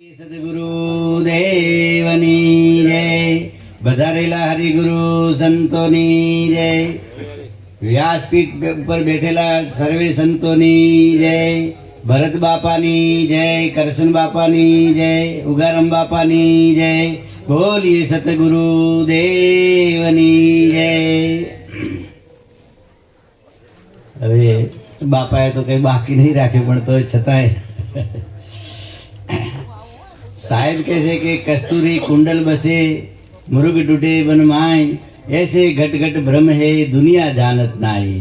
સદગુરુ દેવની જય. વધારેલા હરિગુરુ સંતોની જય. વ્યાસપીઠ ઉપર બેઠેલા સર્વે સંતોની જય. ભરત બાપાની જય, કરશન બાપાની જય, ઉગારામ બાપાની જય. બોલીએ સતગુરુ દેવની જય. હવે બાપાએ તો કંઈ બાકી નહીં રાખ્યું, પણ તો છતાંય. સાહેબ કહે છે કે કસ્તુરી કુંડલ બસે, મૃગ તૂટે ડૂટે વનમાય એસે ઘટઘટ ભ્રમ હે, દુનિયા જાનત નાય.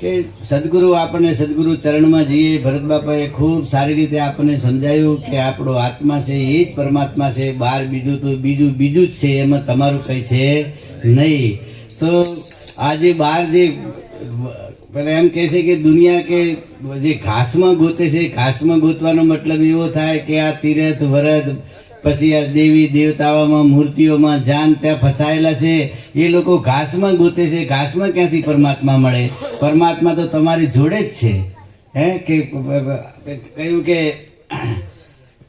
કે સદગુરુ આપણને સદગુરુ ચરણમાં જઈએ, ભરત બાપાએ ખૂબ સારી રીતે આપણને સમજાયું કે આપણો આત્મા છે, એ જ પરમાત્મા છે બહાર બીજું તો બીજું બીજું જ છે, એમાં તમારું કંઈ છે નહીં. તો આજે બહાર જે પેલા એમ કહે છે કે દુનિયા કે જે ઘાસમાં ગોતે છે, ઘાસમાં ગોતવાનો મતલબ એવો થાય કે આ તીરથ, વરદ, પછી આ દેવી દેવતાઓમાં, મૂર્તિઓમાં જાન ત્યાં ફસાયેલા છે. એ લોકો ઘાસમાં ગોતે છે. ઘાસમાં ક્યાંથી પરમાત્મા મળે? પરમાત્મા તો તમારી જોડે જ છે. હે? કે, કહ્યું કે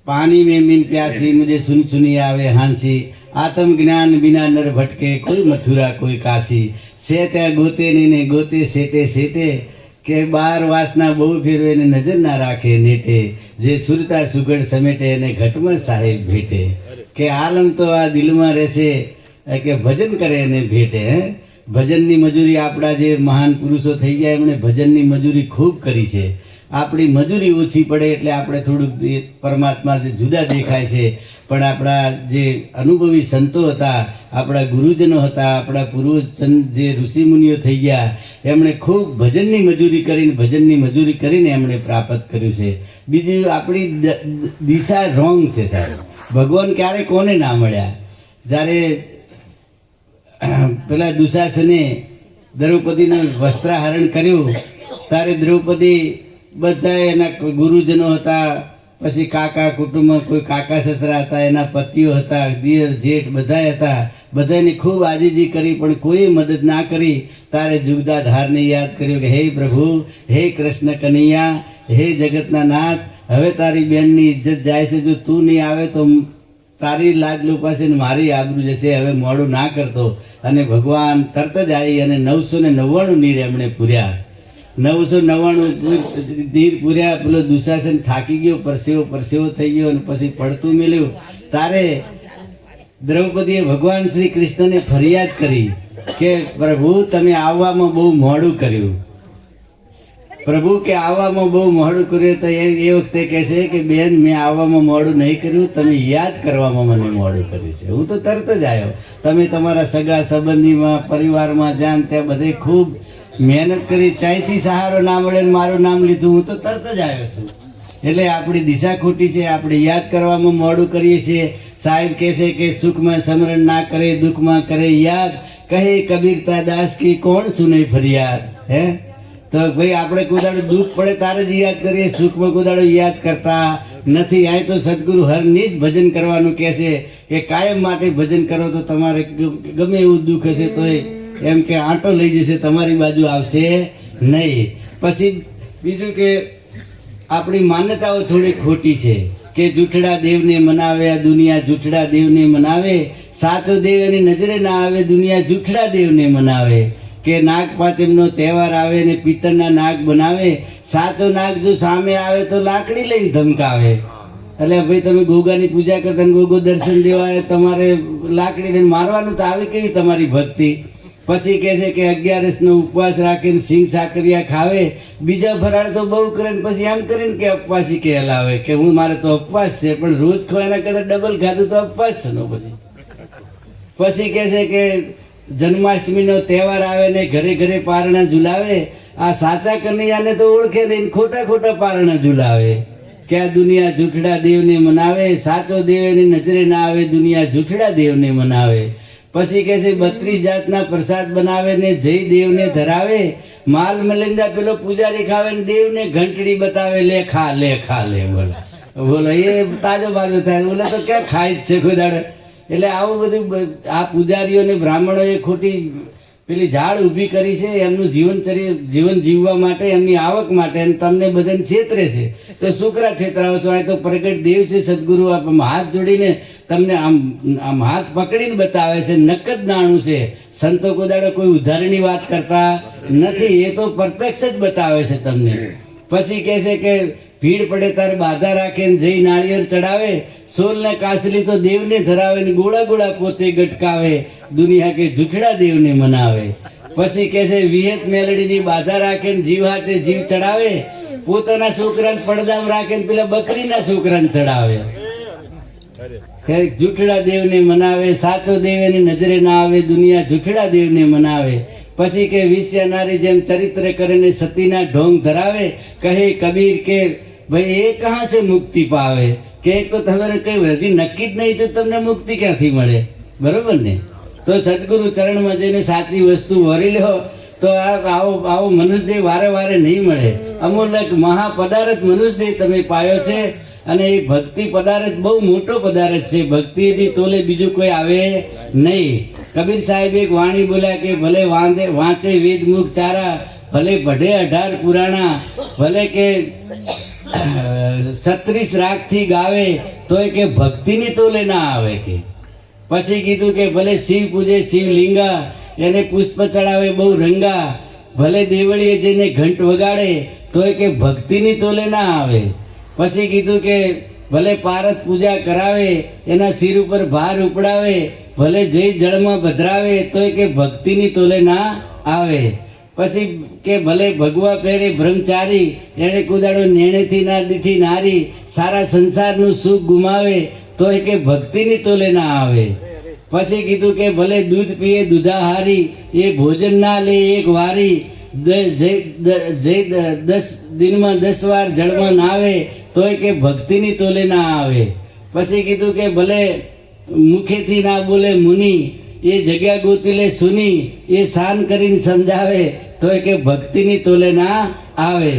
પાણી મેં મીન પ્યાસી, મુજે સુન સુની આવે હાંસી. આત્મ જ્ઞાન બિના નર ભટકે, કોઈ મથુરા, કોઈ કાશી. છે ત્યાં ગોતે નહીં ને ગોતે સેટે સેટે કે બાર વાસના બહુ ફેરવે એને નજર ના રાખે નેટે. જે સુરતા સુગડ સમેટે એને ઘટમાં સાહેબ ભેટે. કે આલમ તો આ દિલમાં રહેશે કે ભજન કરે એને ભેટે, હે? ભજનની મજૂરી આપણા જે મહાન પુરુષો થઈ ગયા, એમણે ભજનની મજૂરી ખૂબ કરી છે. આપણી મજૂરી ઓછી પડે એટલે આપણે થોડુંક પરમાત્મા જે જુદા દેખાય છે. પણ આપણા જે અનુભવી સંતો હતા, આપણા ગુરુજનો હતા, આપણા પૂર્વજન જે ઋષિમુનિઓ થઈ ગયા, એમણે ખૂબ ભજનની મજૂરી કરીને, ભજનની મજૂરી કરીને એમણે પ્રાપ્ત કર્યું છે. બીજું આપણી દિશા રોંગ છે સાહેબ. ભગવાન ક્યારે કોને ના મળ્યા? જ્યારે પેલા દુશાસને દ્રૌપદીનું વસ્ત્રાહરણ કર્યું, ત્યારે દ્રૌપદી બધા એના ગુરુજનો હતા, પછી કાકા કુટુંબમાં કોઈ કાકા સસરા હતા, એના પતિઓ હતા, દિયર, જેઠ બધા હતા. બધાની ખૂબ આજીજી કરી, પણ કોઈ મદદ ના કરી, તારે જુગદા ધારને યાદ કર્યું કે, હે પ્રભુ, હે કૃષ્ણ કનૈયા, હે જગતના નાથ, હવે તારી બેનની ઇજ્જત જાય છે. જો તું નહીં આવે તો તારી લાજ પાસે ને મારી આબરૂ જશે. હવે મોડું ના કરતો. અને ભગવાન તરત જ આવી અને નવસો ને નવ્વાણું નીર એમણે પૂર્યા. નવસો નવ્વાણું દીર પૂર્યા, પેલો દુશાસન થાકી ગયો, પરસેવો પરસેવો થઈ ગયો અને પછી પડતું મેળ્યું તારે દ્રૌપદીએ ભગવાન શ્રી કૃષ્ણને ફરિયાદ કરી કે, પ્રભુ, તમે આવવામાં બહુ મોડું કર્યું. પ્રભુ કે, આવવામાં બહુ મોડું કર્યું તો એ એ વખતે કહે છે કે, બેન, મેં આવવામાં મોડું નહીં કર્યું, તમે યાદ કરવામાં મને મોડું કર્યું છે. હું તો તરત જ આવ્યો. તમે તમારા સગા સંબંધીમાં, પરિવારમાં જાન ત્યાં બધે ખૂબ મહેનત કરી ચાયથી સહારો ના મળે મારું નામ લીધું, હું તો તરત જ આવ્યો છું. એટલે આપણી દિશા ખોટી છે, આપણે યાદ કરવામાં મોડું કરીએ છીએ. સાહેબ કહે છે કે સુખમાં સ્મરણ ના કરે, દુઃખમાં કરે, યાદ કહે કબીરતા દાસ કી કોણ સુને ફરિયાદ, હે? તો ભાઈ, આપણે કુદાડો દુઃખ પડે તારે જ યાદ કરીએ, સુખમાં કુદાડો યાદ કરતા નથી. આ તો સદગુરુ હરની જ ભજન કરવાનું કહે છે કે કાયમ માટે ભજન કરો તો તમારે ગમે એવું દુઃખ હશે તો એમ કે આંટો લઈ જશે, તમારી બાજુ આવશે નહીં. પછી બીજું કે આપણી માન્યતાઓ થોડી ખોટી છે કે જૂઠડા દેવને મનાવે, આ દુનિયા જૂઠડા દેવને મનાવે. સાચો દેવ એની નજરે ના આવે, દુનિયા જૂઠડા દેવને મનાવે. કે નાગ પાંચમનો તહેવાર આવે ને પિત્તળના નાગ બનાવે. સાચો નાગ જો સામે આવે તો લાકડી લઈને ધમકાવે. એટલે ભાઈ તમે ગોગાની પૂજા કરતા ગોગો દર્શન દેવા તમારે લાકડી લઈને મારવાનું તો આવી કેવી તમારી ભક્તિ? પછી કહે છે કે અગિયારસનો ઉપવાસ રાખીને સિંગ સાકરિયા ખાવે, બીજા ફરાળ તો બહુ કરે ને પછી એમ કરીને કે અપવાસી કહેલાવે કે હું મારે તો અપવાસ છે, પણ રોજ ખવાના કરતા ડબલ ખાધું તો અપવાસ છે નો પછી પછી કહે છે કે જન્માષ્ટમીનો તહેવાર આવે ને ઘરે ઘરે પારણા ઝુલાવે, આ સાચા કનૈયાને તો ઓળખે નહીં ખોટા ખોટા પારણા ઝુલાવે. કે આ દુનિયા જૂઠડા દેવને મનાવે, સાચો દેવ એની નજરે ના આવે, દુનિયા જૂઠડા દેવને મનાવે. પછી કે છે, બત્રીસ જાતના પ્રસાદ બનાવે ને જય દેવને ધરાવે. માલ મલિંદા પેલો પૂજારી ખાવે ને દેવને ઘંટડી બતાવે, લે ખા લે ખા, લે, બોલો. બોલો, એ તાજો બાજો થાય બોલે, તો ક્યાં ખાય જ છે કોઈ એટલે આવું બધું આ પૂજારીઓ ને બ્રાહ્મણોએ ખોટી પેલી ઝાડ ઊભી કરી છે, એમનું જીવન જીવન જીવવા માટે, એમની આવક માટે તમને બધાને છેતરે છે. તો શુક્રા છેતરાવો છો આ તો પ્રગટ દેવ છે સદગુરુ. આપ હાથ જોડીને તમને આમ આમ હાથ પકડીને બતાવે છે નકદ નાણું છે. સંતો કોદાડો કોઈ ઉધારની વાત કરતા નથી. એ તો પ્રત્યક્ષ જ બતાવે છે તમને. પછી કહે છે કે ભીડ પડે ત્યારે બાધા રાખે ને જઈ નાળિયેર ચડાવે. સોલ ને કાસલી તો દેવને ધરાવે ને ગોળા ગોળા પોતે ગટકાવે. દુનિયા કે જુઠડા દેવને મનાવે. પછી કહે છે વિહેત મેલડીની બાધા રાખે ને જીવ હાટે જીવ ચડાવે. પોતાના છોકરાને પડદામ રાખે ને પેલા બકરીના છોકરાને ચડાવે જૂઠડા દેવને મનાવે, સાચો દેવ એની નજરે ના આવે, દુનિયા જૂઠડા દેવને મનાવે. પછી કે વિષ્યા નારી જેમ ચરિત્ર કરીને સતીના ઢોંગ ધરાવે, કહે કબીર કે, ભાઈ, એ કહા છે મુક્તિ પાવે? કે તો તમારે કઈ હજી નક્કી જ નહીં તો તમને મુક્તિ ક્યાંથી મળે? બરોબર ને? તો સદગુરુ ચરણમાં જઈને સાચી વસ્તુ વરી લો તો આવો આવો મનુષ્યદેહ વારે વારે નહીં મળે. અમૂલક મહાપદાર્થ મનુષ્યદેહ તમે પાયો છે અને એ ભક્તિ પદાર્થ બહુ મોટો પદાર્થ છે. ભક્તિથી તોલે બીજું કોઈ આવે નહીં. કબીર સાહેબ એક વાણી બોલ્યા કે ભલે વાંધે વાંચે વેદમુખ ચારા, ભલે ભઢે અઢાર પુરાણા, ભલે કે છત્રીસ રાગથી ગાવે, તોય કે ભક્તિની તોલે ના આવે કે. પછી કીધું કે ભલે શિવ પૂજે શિવલિંગા એને પુષ્પ ચડાવે, બહુ રંગા. ભલે દેવળીએ જઈને ઘંટ વગાડે, તોય કે ભક્તિની તોલે ના આવે. પછી કીધું કે, ભલે પારત પૂજા કરાવે, એના શિર ઉપર ભાર ઉપડાવે, ભલે જય જળમાં ભદ્રાવે, તોય કે ભક્તિની તોલે ના આવે. પછી કે ભલે ભગવા પહેરે બ્રહ્મચારી, એણે કુદાડો નેણેથી ના દીઠી નારી, સારા સંસારનું સુખ ગુમાવે, તોય કે ભક્તિની તોલે ના આવે. પછી કીધું કે ભલે દૂધ પીએ દૂધાહારી એ ભોજન ના લે, એક વારી, દસ દિનમાં દસ વાર જળમાં નાવે, તોય કે ભક્તિની તોલે ના આવે. પછી કીધું કે ભલે મુખેથી ના બોલે મુનિ, એ જગ્યા ગોતી લે સુની, એ શાન કરીને સમજાવે, તોય કે ભક્તિની તોલે ના આવે.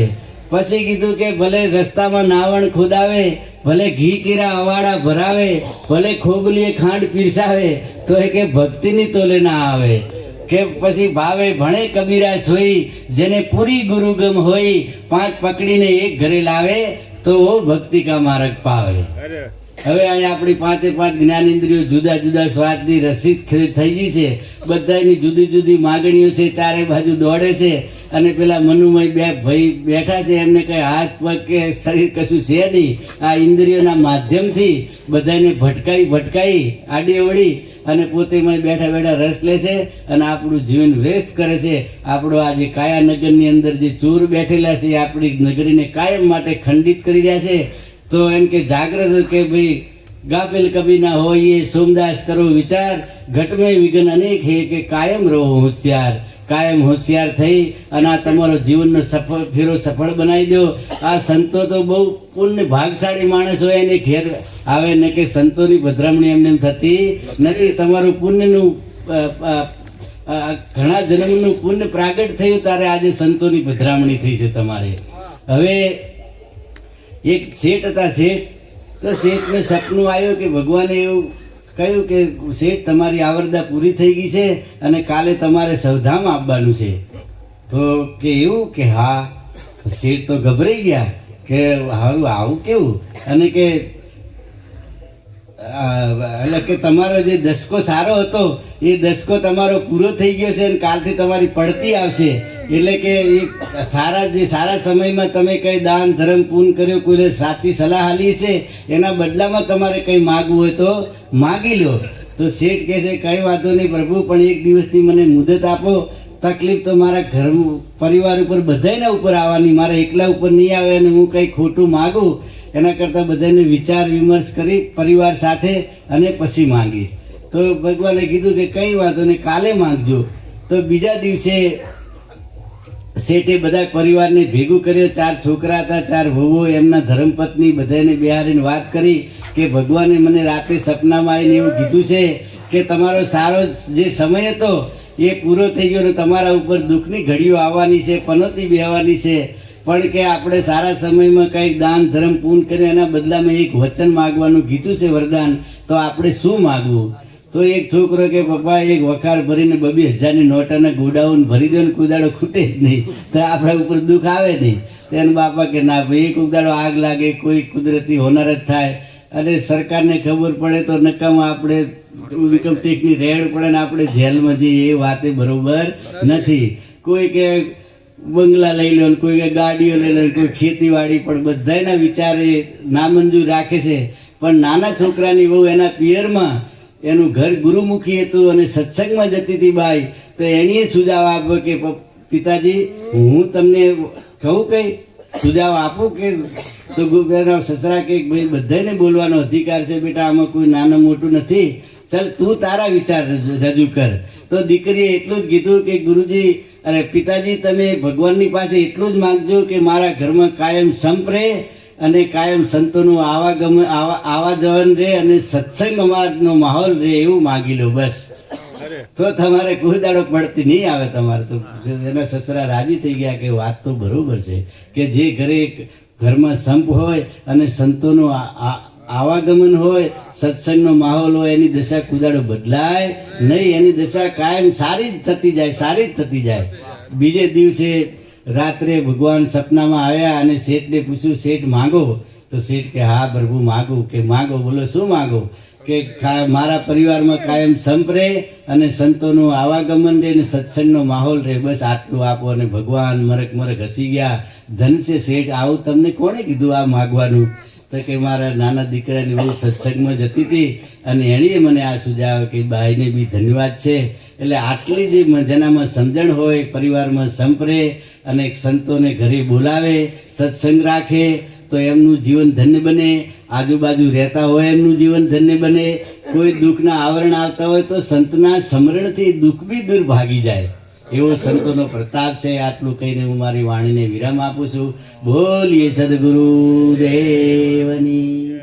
પછી કીધું કે ભલે રસ્તામાં નાવણ ખોદાવે ભલે ઘી કીરા અવાડા ભરાવે, ભલે ખોગલીએ ખાંડ પીરસાવે તો એ કે ભક્તિની તોલે ના આવે. કે પછી ભાવે ભણે કબીરા સોઈ, જેને પૂરી ગુરુગમ હોય પાંચ પકડીને એક ઘરે લાવે, તો ભક્તિ કા માર્ગ પાવે. હવે અહીં આપણી પાંચે પાંચ જ્ઞાનેન્દ્રિયો જુદા જુદા સ્વાદની રસી થઈ ગઈ છે. બધાની જુદી જુદી માગણીઓ છે, ચારે બાજુ દોડે છે અને પેલા મનુમય બે ભાઈ બેઠા છે, એમને કઈ હાથ પગ કે શરીર કશું છે નહીં. આ ઇન્દ્રિયોના માધ્યમથી બધાને ભટકાઈ ભટકાઈ આડી અવળી અને પોતે બેઠા બેઠા રસ લે છે અને આપણું જીવન વ્યસ્ત કરે છે. આપણો આ જે કાયા નગરની અંદર જે ચોર બેઠેલા છે, એ આપણી નગરીને કાયમ માટે ખંડિત કરી રહ્યા છે. તો એમ કે જાગ્રત કે ભાઈ ગાફિલ કભી ના હોય, એ સોમદાસ કરો વિચાર. ઘટમે વિઘન અનેક હે કે કાયમ રહો હોશિયાર. કાયમ હોશિયાર થઈ અને આ તમારો જીવનનો સફળ, ફેરો સફળ બનાવી દો. આ સંતો તો બહુ પુણ્ય ભાગશાળી માણસ હોય, એને ઘેર આવે ને કે સંતોની ભદ્રામણી એમને એમ થતી નથી. તમારું પુણ્યનું ઘણા જન્મનું પુણ્ય પ્રાગટ થયું ત્યારે આજે સંતોની ભદ્રામણી થઈ છે તમારે. હવે એક શેઠ હતા શેઠ, તો શેઠને સપનું આવ્યું કે ભગવાને એવું કહ્યું કે શેઠ, તમારી આવરદા પૂરી થઈ ગઈ છે અને કાલે તમારે સૌધામ આપવાનું છે. તો કે એવું કે હા. શેઠ તો ગભરાઈ ગયા કે હારું, આવું કેવું? અને કે એટલે કે તમારો જે દસકો સારો હતો, એ દસકો તમારો પૂરો થઈ ગયો છે અને કાલથી તમારી પડતી આવશે. એટલે કે એ સારા જે સારા સમયમાં તમે કઈ દાન ધર્મ પૂન કર્યો, કોઈને સાચી સલાહ આલી છે, એના બદલામાં તમારે કંઈ માગવું હોય તો માગી લો. તો શેઠ કહે છે, કંઈ વાંધો નહીં પ્રભુ, પણ એક દિવસની મને મુદત આપો. તકલીફ તો મારા ઘર પરિવાર ઉપર બધાયના ઉપર આવવાની, મારા એકલા ઉપર નહીં આવે અને હું કંઈ ખોટું માગું. એના કરતાં બધાને વિચાર, વિમર્શ કરી પરિવાર સાથે અને પછી માંગીશ. તો ભગવાને કીધું કે, કંઈ વાંધો નહીં, કાલે માગજો. તો બીજા દિવસે શેઠે બધા પરિવારને ભેગું કર્યો, ચાર છોકરા હતા, ચાર વહુઓ, એમના ધર્મપત્ની બધાને બિહારીને વાત કરી કે ભગવાને મને રાતે સપનામાં આવીને એવું કીધું છે કે તમારો સારો જે સમય હતો એ પૂરો થઈ ગયો અને તમારા ઉપર દુઃખની ઘડીઓ આવવાની છે, પનોતી બેહવાની છે. પણ કે આપણે સારા સમયમાં કંઈક દાન, ધર્મ પૂન કરી એના બદલામાં એક વચન માગવાનું કીધું છે વરદાન, તો આપણે શું માગવું? તો એક છોકરો કે, પપ્પા, એક વખાર ભરીને બબી હજારની નોટાના ગોડાઉન ભરી દે ને કુદાડો ખૂટે જ નહીં. તો આપણા ઉપર દુઃખ આવે નહીં. તો એના બાપા કે, ના, ભાઈ, એક ઉદાડો આગ લાગે, કોઈ કુદરતી હોનાર જ થાય. અને સરકારને ખબર પડે તો નકામ આપણે ઇન્કમ ટેક્સની રેડ પડે ને આપણે જેલમાં જઈએ, એ વાતે બરોબર નથી. કોઈ કે બંગલા લઈ લો કોઈ કે ગાડીઓ લઈ લો કોઈ ખેતીવાડી પણ બધાના વિચારે નામંજૂર રાખે છે. પણ નાના છોકરાની બહુ એના પિયરમાં એનું ઘર ગુરુમુખી હતું અને સત્સંગમાં જતી હતી બાઈ, તો એણીએ સુઝાવ આપ્યો કે પિતાજી, હું તમને કહું કઈ સુઝાવ આપું કે તો ગુગરના સસરા કે ભાઈ, બધાને બોલવાનો અધિકાર છે બેટા, આમાં કોઈ નાનું મોટું નથી. ચાલ, તું તારા વિચાર રજ- કર. તો દીકરીએ એટલું જ કીધું કે, ગુરુજી, અરે પિતાજી, તમે ભગવાનની પાસે એટલું જ માગજો કે મારા ઘરમાં કાયમ સંપ રહે અને કાયમ સંતોનું આવાગમ આવા જવન રહે અને સત્સંગ અમારનો માહોલ રહે એવું માગી લો બસ. તો તમારે કોઈ દાડો પડતી નહીં આવે તમારે તો. એના સસરા રાજી થઈ ગયા કે વાત તો બરોબર છે કે જે ઘરે ઘરમાં સંપ હોય અને સંતોનું આવાગમન હોય સત્સંગનો માહોલ હોય એની દશા કુદાડો બદલાય નહીં એની દશા કાયમ સારી જ થતી જાય સારી જ થતી જાય. બીજે દિવસે રાત્રે ભગવાન સપનામાં આવ્યા અને શેઠને પૂછ્યું, શેઠ, માગો? તો શેઠ કે, હા, પ્રભુ, માગું. કે, માગો? બોલો, શું માગો? કે મારા પરિવારમાં કાયમ સંપ રહે અને સંતોનું આવાગમન રહે અને સત્સંગનો માહોલ રહે. બસ આટલું આપો અને ભગવાન મરક મરક હસી ગયા. ધન છે શેઠ, આવું તમને કોણે કીધું આ માગવાનું? તો કે, મારા નાના દીકરાની બહુ સત્સંગમાં જતી હતી અને એણીએ મને આ સુજાવ કે, બાઈને બી ધન્યવાદ છે. એટલે આટલી જે મજાનામાં જેનામાં સમજણ હોય, પરિવારમાં સંપરે અને સંતોને ઘરે બોલાવે, સત્સંગ રાખે, તો એમનું જીવન ધન્ય બને. આજુબાજુ રહેતા હોય એમનું જીવન ધન્ય બને. કોઈ દુઃખના આવરણ આવતા હોય તો સંતના સ્મરણથી દુઃખ બી દૂર ભાગી જાય. એવો સંતોનો પ્રતાપ છે, આટલું કહીને હું મારી વાણીને વિરામ આપું છું. બોલીએ સદગુરુ દેવની